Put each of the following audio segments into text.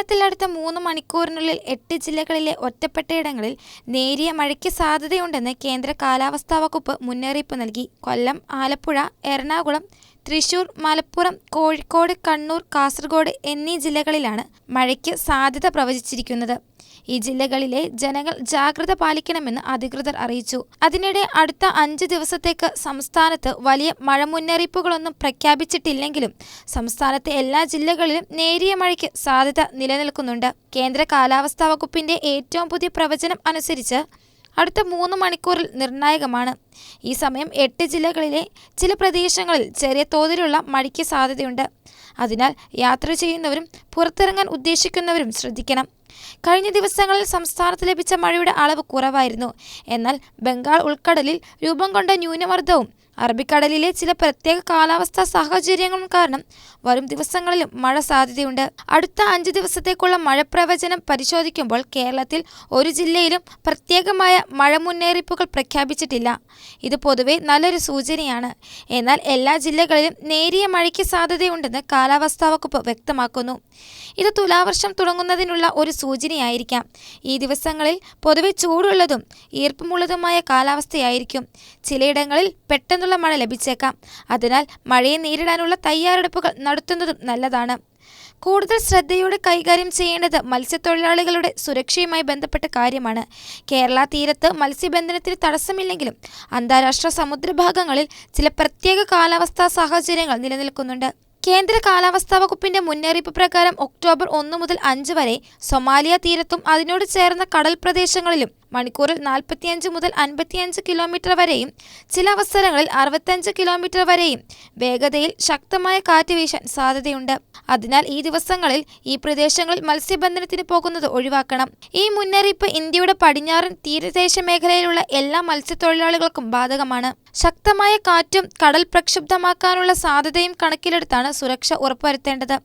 കേരളത്തിൽ അടുത്ത മൂന്ന് മണിക്കൂറിനുള്ളിൽ എട്ട് ജില്ലകളിലെ ഒറ്റപ്പെട്ടയിടങ്ങളിൽ നേരിയ മഴയ്ക്ക് സാധ്യതയുണ്ടെന്ന് കേന്ദ്ര കാലാവസ്ഥാ വകുപ്പ് മുന്നറിയിപ്പ് നൽകി. കൊല്ലം ആലപ്പുഴ എറണാകുളം തൃശൂർ മലപ്പുറം കോഴിക്കോട് കണ്ണൂർ കാസർഗോഡ് എന്നീ ജില്ലകളിലാണ് മഴയ്ക്ക് സാധ്യത പ്രവചിച്ചിരിക്കുന്നത്. ഈ ജില്ലകളിലെ ജനങ്ങൾ ജാഗ്രത പാലിക്കണമെന്ന് അധികൃതർ അറിയിച്ചു. അതിനിടെ അടുത്ത അഞ്ച് ദിവസത്തേക്ക് സംസ്ഥാനത്ത് വലിയ മഴ മുന്നറിയിപ്പുകളൊന്നും പ്രഖ്യാപിച്ചിട്ടില്ലെങ്കിലും സംസ്ഥാനത്തെ എല്ലാ ജില്ലകളിലും നേരിയ മഴയ്ക്ക് സാധ്യത നിലനിൽക്കുന്നുണ്ട്. കേന്ദ്ര കാലാവസ്ഥാ വകുപ്പിന്റെ ഏറ്റവും പുതിയ പ്രവചനം അനുസരിച്ച് അടുത്ത മൂന്ന് മണിക്കൂറിൽ നിർണായകമാണ്. ഈ സമയം എട്ട് ജില്ലകളിലെ ചില പ്രദേശങ്ങളിൽ ചെറിയ തോതിലുള്ള മഴയ്ക്ക് സാധ്യതയുണ്ട്. അതിനാൽ യാത്ര ചെയ്യുന്നവരും പുറത്തിറങ്ങാൻ ഉദ്ദേശിക്കുന്നവരും ശ്രദ്ധിക്കണം. കഴിഞ്ഞ ദിവസങ്ങളിൽ സംസ്ഥാനത്ത് ലഭിച്ച മഴയുടെ അളവ് കുറവായിരുന്നു. എന്നാൽ ബംഗാൾ ഉൾക്കടലിൽ രൂപം കൊണ്ട ന്യൂനമർദ്ദവും അറബിക്കടലിലെ ചില പ്രത്യേക കാലാവസ്ഥാ സാഹചര്യങ്ങളും കാരണം വരും ദിവസങ്ങളിലും മഴ സാധ്യതയുണ്ട്. അടുത്ത അഞ്ച് ദിവസത്തേക്കുള്ള മഴ പ്രവചനം പരിശോധിക്കുമ്പോൾ കേരളത്തിൽ ഒരു ജില്ലയിലും പ്രത്യേകമായ മഴ മുന്നറിയിപ്പുകൾ പ്രഖ്യാപിച്ചിട്ടില്ല. ഇത് പൊതുവെ നല്ലൊരു സൂചനയാണ്. എന്നാൽ എല്ലാ ജില്ലകളിലും നേരിയ മഴയ്ക്ക് സാധ്യതയുണ്ടെന്ന് കാലാവസ്ഥാ വകുപ്പ് വ്യക്തമാക്കുന്നു. ഇത് തുലാവർഷം തുടങ്ങുന്നതിനുള്ള ഒരു സൂചനയായിരിക്കാം. ഈ ദിവസങ്ങളിൽ പൊതുവെ ചൂടുള്ളതും ഈർപ്പമുള്ളതുമായ കാലാവസ്ഥയായിരിക്കും. ചിലയിടങ്ങളിൽ പെട്ടെന്നുള്ള മഴ ലഭിച്ചേക്കാം. അതിനാൽ മഴയെ നേരിടാനുള്ള തയ്യാറെടുപ്പുകൾ നടത്തുന്നതും നല്ലതാണ്. കൂടുതൽ ശ്രദ്ധയോടെ കൈകാര്യം ചെയ്യേണ്ടത് മത്സ്യത്തൊഴിലാളികളുടെ സുരക്ഷയുമായി ബന്ധപ്പെട്ട കാര്യമാണ്. കേരള തീരത്ത് മത്സ്യബന്ധനത്തിന് തടസ്സമില്ലെങ്കിലും അന്താരാഷ്ട്ര സമുദ്രഭാഗങ്ങളിൽ ചില പ്രത്യേക കാലാവസ്ഥാ സാഹചര്യങ്ങൾ നിലനിൽക്കുന്നുണ്ട്. കേന്ദ്ര കാലാവസ്ഥാ വകുപ്പിന്റെ മുന്നറിയിപ്പ് പ്രകാരം ഒക്ടോബർ ഒന്ന് മുതൽ അഞ്ച് വരെ സൊമാലിയ തീരത്തും അതിനോട് ചേർന്ന കടൽ പ്രദേശങ്ങളിലും മണിക്കൂറിൽ നാൽപ്പത്തിയഞ്ച് മുതൽ അൻപത്തിയഞ്ച് കിലോമീറ്റർ വരെയും ചില അവസരങ്ങളിൽ അറുപത്തഞ്ച് കിലോമീറ്റർ വരെയും വേഗതയിൽ ശക്തമായ കാറ്റ് വീശാൻ സാധ്യതയുണ്ട്. അതിനാൽ ഈ ദിവസങ്ങളിൽ ഈ പ്രദേശങ്ങളിൽ മത്സ്യബന്ധനത്തിന് പോകുന്നത് ഒഴിവാക്കണം. ഈ മുന്നറിയിപ്പ് ഇന്ത്യയുടെ പടിഞ്ഞാറൻ തീരദേശ മേഖലയിലുള്ള എല്ലാ മത്സ്യത്തൊഴിലാളികൾക്കും ബാധകമാണ്. ശക്തമായ കാറ്റും കടൽ പ്രക്ഷുബ്ധമാക്കാനുള്ള സാധ്യതയും കണക്കിലെടുത്താണ് സുരക്ഷ ഉറപ്പുവരുത്തേണ്ടത്.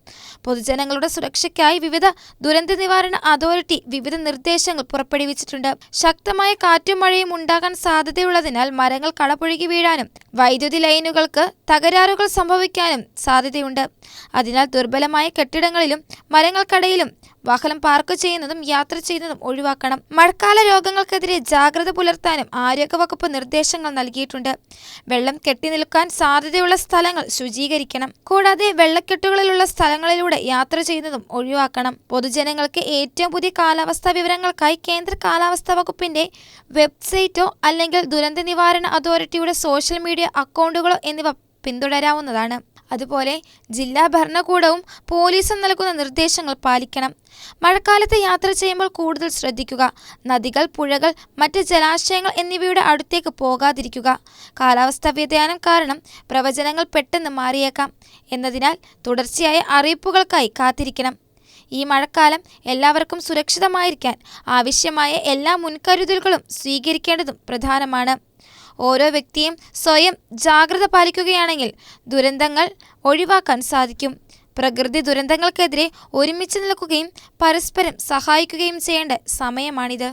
പൊതുജനങ്ങളുടെ സുരക്ഷയ്ക്കായി വിവിധ ദുരന്ത നിവാരണ അതോറിറ്റി വിവിധ നിർദ്ദേശങ്ങൾ പുറപ്പെടുവിച്ചിട്ടുണ്ട്. ശക്തമായ കാറ്റും മഴയും ഉണ്ടാകാൻ സാധ്യതയുള്ളതിനാൽ മരങ്ങൾ കടപുഴകി വീഴാനും വൈദ്യുതി ലൈനുകൾക്ക് തകരാറുകൾ സംഭവിക്കാനും സാധ്യതയുണ്ട്. അതിനാൽ ദുർബലമായ കെട്ടിടങ്ങളിലും മരങ്ങൾക്കടയിലും വാഹനം പാർക്ക് ചെയ്യുന്നതും യാത്ര ചെയ്യുന്നതും ഒഴിവാക്കണം. മഴക്കാല രോഗങ്ങൾക്കെതിരെ ജാഗ്രത പുലർത്താനും ആരോഗ്യവകുപ്പ് നിർദ്ദേശങ്ങൾ നൽകിയിട്ടുണ്ട്. വെള്ളം കെട്ടിനിൽക്കാൻ സാധ്യതയുള്ള സ്ഥലങ്ങൾ ശുചീകരിക്കണം. കൂടാതെ വെള്ളക്കെട്ടുകളിലുള്ള സ്ഥലങ്ങളിലൂടെ യാത്ര ചെയ്യുന്നതും ഒഴിവാക്കണം. പൊതുജനങ്ങൾക്ക് ഏറ്റവും പുതിയ കാലാവസ്ഥാ വിവരങ്ങൾക്കായി കേന്ദ്ര കാലാവസ്ഥാ വകുപ്പിന്റെ വെബ്സൈറ്റോ അല്ലെങ്കിൽ ദുരന്ത നിവാരണ അതോറിറ്റിയുടെ സോഷ്യൽ മീഡിയ അക്കൗണ്ടുകളോ എന്നിവ പിന്തുടരാവുന്നതാണ്. അതുപോലെ ജില്ലാ ഭരണകൂടവും പോലീസും നൽകുന്ന നിർദ്ദേശങ്ങൾ പാലിക്കണം. മഴക്കാലത്ത് യാത്ര ചെയ്യുമ്പോൾ കൂടുതൽ ശ്രദ്ധിക്കുക. നദികൾ പുഴകൾ മറ്റ് ജലാശയങ്ങൾ എന്നിവയുടെ അടുത്തേക്ക് പോകാതിരിക്കുക. കാലാവസ്ഥാ വ്യതിയാനം കാരണം പ്രവചനങ്ങൾ പെട്ടെന്ന് മാറിയേക്കാം. എന്നതിനാൽ തുടർച്ചയായ അറിയിപ്പുകൾക്കായി കാത്തിരിക്കണം. ഈ മഴക്കാലം എല്ലാവർക്കും സുരക്ഷിതമായിരിക്കാൻ ആവശ്യമായ എല്ലാ മുൻകരുതലുകളും സ്വീകരിക്കേണ്ടതും പ്രധാനമാണ്. ഓരോ വ്യക്തിയും സ്വയം ജാഗ്രത പാലിക്കുകയാണെങ്കിൽ ദുരന്തങ്ങൾ ഒഴിവാക്കാൻ സാധിക്കും. പ്രകൃതി ദുരന്തങ്ങൾക്കെതിരെ ഒരുമിച്ച് നിൽക്കുകയും പരസ്പരം സഹായിക്കുകയും ചെയ്യേണ്ട സമയമാണിത്.